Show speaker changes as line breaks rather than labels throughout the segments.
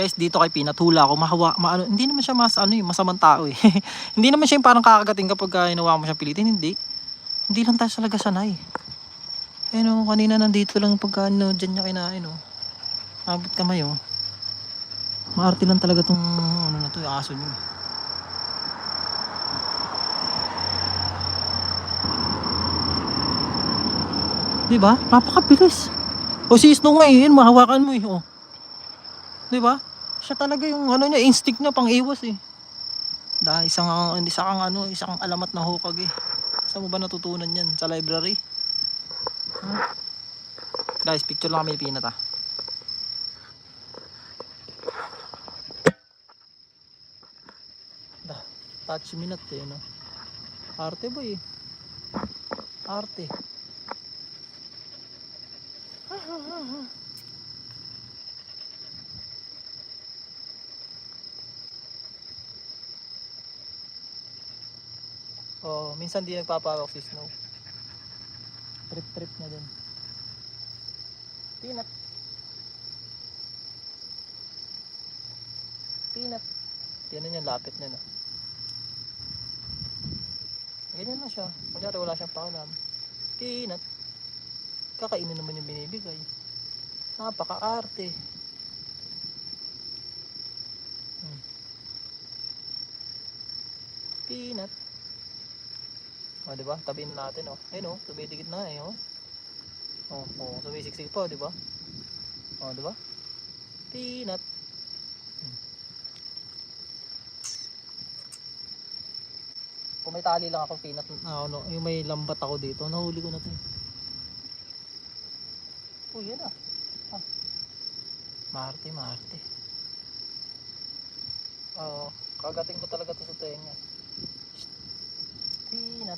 Guys, dito kay hula ako, mahawa, maano, hindi naman siya mas, ano, eh, masamang tao eh. hindi naman siya yung parang kakagating kapag uh, hinawa mo siyang pilitin, hindi. Hindi lang tayo talaga sanay. Eh no, kanina nandito lang pagka ano, dyan niya kinain oh. Abot kamay oh. Maarte lang talaga tong ano na to, yung aso niyo. Di ba? Napakabilis. O si Snow nga eh, mahawakan mo eh. Oh. Di ba? Siya talaga yung ano niya, instinct niya pang iwas eh. Dahil isang, isa kang ano, isang alamat na hukag eh. Saan mo ba natutunan yan? Sa library? Huh? Guys, picture lang kami Peanut ah. Da, touch minute eh, no? Arte ba eh? Arte. Oh, minsan di nagpapawak si Snow. Trip trip na din. Peanut. Peanut. Yan yung lapit niya na. Ganyan na siya. Kunyari wala siyang pakialam. Peanut. Kakainin naman yung binibigay. Napaka-arte. Hmm. Peanut. O, di ba? Tabihin natin, oh. Ayun, oh. Tumidikit na, eh, oh. Oh, oh. Sumisiksik pa, di ba? Oh, di ba? Peanut. Hmm. Kung may tali lang ako, peanut, na ano, yung may lambat ako dito, nahuli ko na to. Oh, yan ah. ah. Marte, Marte. Oo, kagating ko talaga to sa tenga. Shh.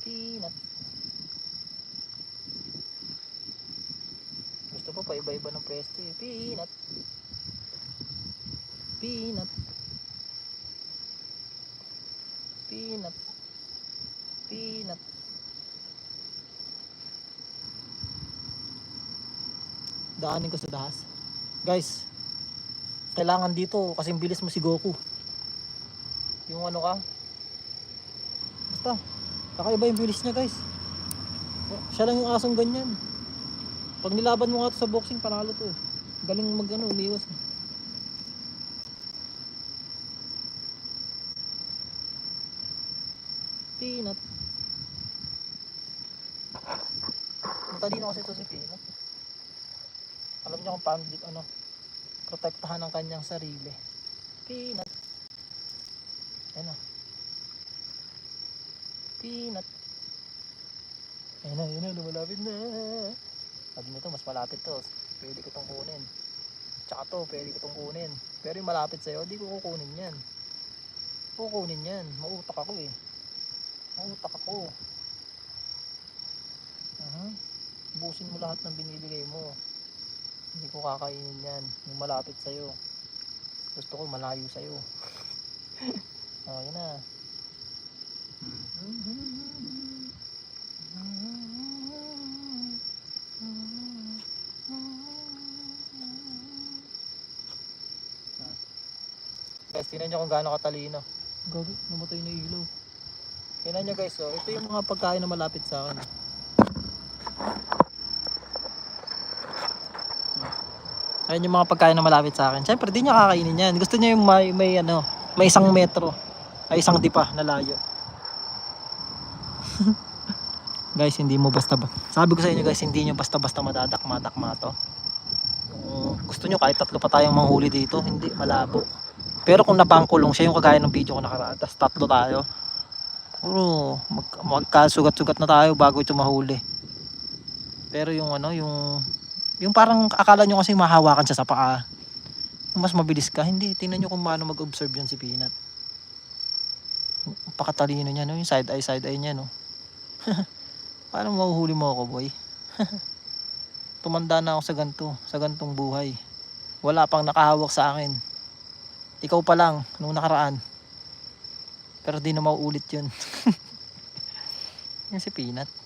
Peanut. Gusto ko pa iba-iba ng pwesto eh. Peanut. Peanut. Peanut. Peanut. Daanin ko sa dahas. Guys, kailangan dito kasi bilis mo si Goku. Yung ano ka. Basta, kakaiba yung bilis niya guys. Siya lang yung asong ganyan. Pag nilaban mo nga to sa boxing, panalo to. eh. Galing mag ano, umiwas. eh. Peanut. Matalino kasi ito si Peanut. Alam niya kung paano dito ano, protektahan ang kanyang sarili. Peanut. Ayan na. Peanut. Ayan na, ayan na, lumalapit na. Sabi nito, mas malapit to. Pwede ko tong kunin. Tsaka to, pwede ko tong kunin. Pero yung malapit sa'yo, di ko kukunin yan. Kukunin yan. Mautak ako eh. Mautak ako. Uh Busin mo lahat ng binibigay mo. Hindi ko kakainin yan. Yung malapit sa'yo. Gusto ko malayo sa'yo. oh, yun na. Guys, tingnan nyo kung gaano katalino. Gabi, namatay na ilaw. Tingnan nyo guys, oh. ito yung mga pagkain na malapit sa akin. Ayan yung mga pagkain na malapit sa akin. Siyempre, di niya kakainin yan. Gusto niya yung may, may, ano, may isang metro. Ay, isang dipa na layo. guys, hindi mo basta ba. Sabi ko sa inyo guys, hindi nyo basta-basta madadakma-dakma to. Kung gusto nyo kahit tatlo pa tayong manghuli dito, hindi, malabo. Pero kung napangkulong siya yung kagaya ng video ko nakaraan, tas tatlo tayo. Puro mag, magkasugat-sugat na tayo bago ito mahuli. Pero yung ano, yung yung parang akala nyo kasi mahawakan siya sa paa. Mas mabilis ka, hindi. Tingnan nyo kung paano mag-observe yan si Peanut. Pakatalino niya, no? Yung side eye, side eye niya, no? paano mahuhuli mo ako, boy? Tumanda na ako sa ganito, sa gantong buhay. Wala pang nakahawak sa akin. Ikaw pa lang, nung nakaraan. Pero di na mauulit yun. yan si Peanut.